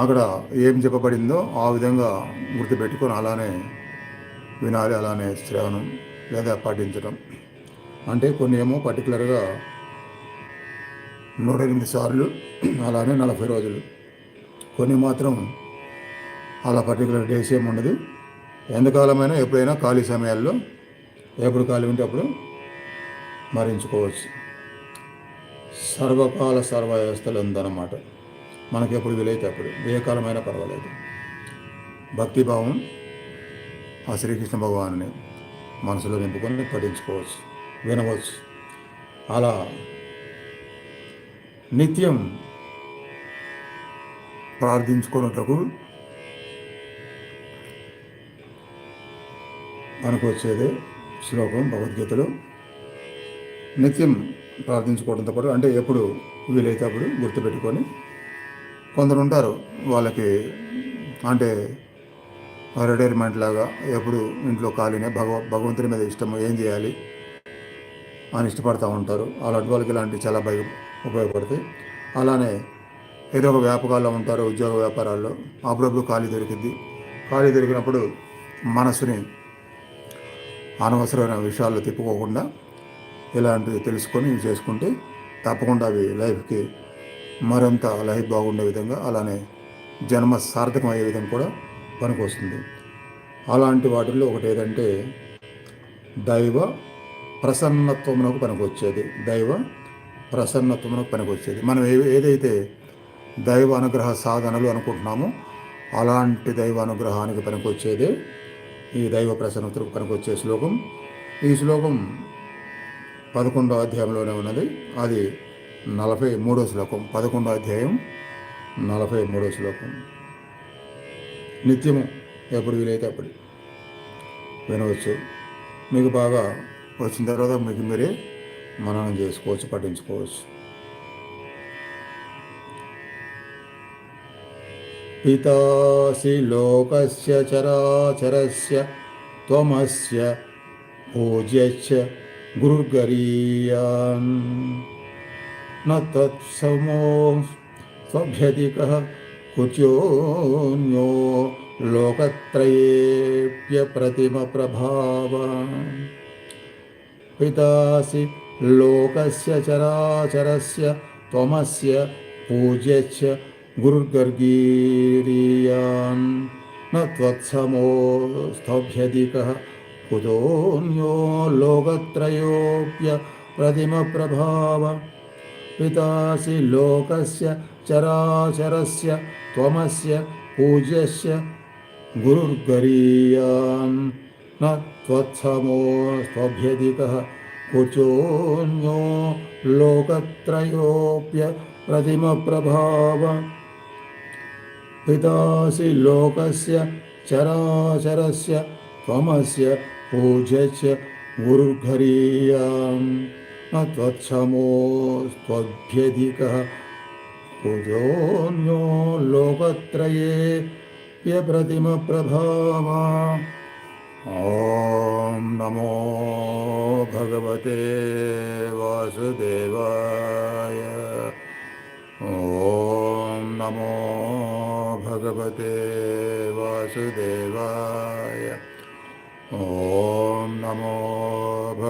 అక్కడ ఏం చెప్పబడిందో ఆ విధంగా గుర్తుపెట్టుకొని అలానే వినాలి అలానే శ్రవణం లేదా పాటించడం అంటే కొన్ని ఏమో పర్టికులర్గా నూట ఎనిమిది సార్లు అలానే నలభై రోజులు. కొన్ని మాత్రం అలా పర్టికులర్ డేస్ ఏమి ఉండదు. ఎంతకాలమైనా ఎప్పుడైనా ఖాళీ సమయాల్లో ఎప్పుడు ఖాళీ ఉంటే అప్పుడు మరించుకోవచ్చు. సర్వకాల సర్వ వ్యవస్థలు ఉందన్నమాట. మనకి ఎప్పుడు వీలైతే అప్పుడు. ఏ కాలమైనా పర్వాలేదు. భక్తిభావం ఆ శ్రీకృష్ణ భగవాన్ని మనసులో నింపుకొని పఠించుకోవచ్చు వినవచ్చు. అలా నిత్యం ప్రార్థించుకున్నటకు మనకు వచ్చేది శ్లోకం భగవద్గీతలో. నిత్యం ప్రార్థించుకోవడంతో పాటు అంటే ఎప్పుడు వీలైతే అప్పుడు గుర్తుపెట్టుకొని కొందరు ఉంటారు వాళ్ళకి అంటే రిటైర్మెంట్ లాగా ఎప్పుడు ఇంట్లో ఖాళీనే భగవ భగవంతుని మీద ఇష్టం ఏం చేయాలి అని ఇష్టపడతా ఉంటారు. అలాంటి వాళ్ళకి ఇలాంటివి చాలా భయం ఉపయోగపడతాయి. అలానే ఏదో ఒక వ్యాపకాల్లో ఉంటారు ఉద్యోగ వ్యాపారాల్లో. అప్పుడప్పుడు ఖాళీ దొరికింది ఖాళీ దొరికినప్పుడు మనసుని అనవసరమైన విషయాల్లో తిప్పుకోకుండా ఇలాంటివి తెలుసుకొని చేసుకుంటే తప్పకుండా అవి లైఫ్కి మరింత లైఫ్ బాగుండే విధంగా అలానే జన్మ సార్థకం అయ్యే విధంగా కూడా పనికొస్తుంది. అలాంటి వాటిల్లో ఒకటి ఏదంటే దైవ ప్రసన్నత్వమునకు పనికొచ్చేది. దైవ ప్రసన్నత్వమునకు పనికొచ్చేది. మనం ఏ ఏదైతే దైవ అనుగ్రహ సాధనలు అనుకుంటున్నామో అలాంటి దైవ అనుగ్రహానికి పనికొచ్చేదే ఈ దైవ ప్రసన్నతకు పనికొచ్చే శ్లోకం. ఈ శ్లోకం పదకొండో అధ్యాయంలోనే ఉన్నది. అది నలభై మూడో శ్లోకం పదకొండో అధ్యాయం నలభై మూడో శ్లోకం. నిత్యము ఎప్పుడు వీలైతే అప్పుడు వినవచ్చు. మీకు బాగా వచ్చిన తర్వాత మీకు మీరే మననం చేసుకోవచ్చు పఠించుకోవచ్చు. పితాసి లోకస్య చరాచరస్య త్వమస్య పూజ్యచ్చ గురుర్గరీయాన్. न तत्समो स्वभ्यधिकः कुचोऽन्यो लोकत्रयेऽप्यप्रतिमप्रभाव पितासि लोकस्य चराचरस्य त्वमस्य पूज्यश्च गुरुर्गर्गीरीयान्। न त्वत्समोऽस्तभ्यधिकः कुतोऽन्यो लोकत्रयोऽप्य प्रतिमप्रभाव। पितासि लोकस्य चराचरस्य त्वमस्य पूज्यस्य गुरुर्गरीयान् न त्वत्समोऽस्त्वभ्यधिकः कुचोऽन्यो लोकत्रयोऽप्य प्रतिमप्रभाव पितासि लोकस्य चराचरस्य त्वमस्य पूज्यस्य गुरुर्घरीयान् न त्वत्समोऽस्त्वभ्यधिकः कुजोऽन्यो लोकत्रये व्यप्रतिमप्रभाव ॐ नमो भगवते वासुदेवाय। ॐ नमो भगवते वासुदेवाय। ॐ नमो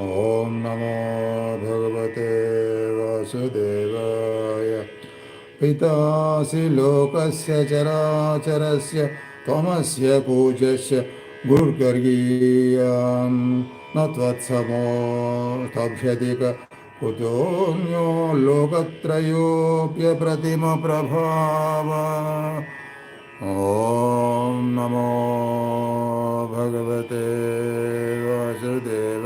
ॐ नमो भगवते वासुदेवाय पितासि लोकस्य चराचरस्य त्वमस्य पूजस्य गुरुर्गर्गीयान् न त्वत्समो तभ्यधिक कुतोऽन्यो लोकत्रयोऽप्यप्रतिमप्रभाव ॐ नमो भगवते वासुदेव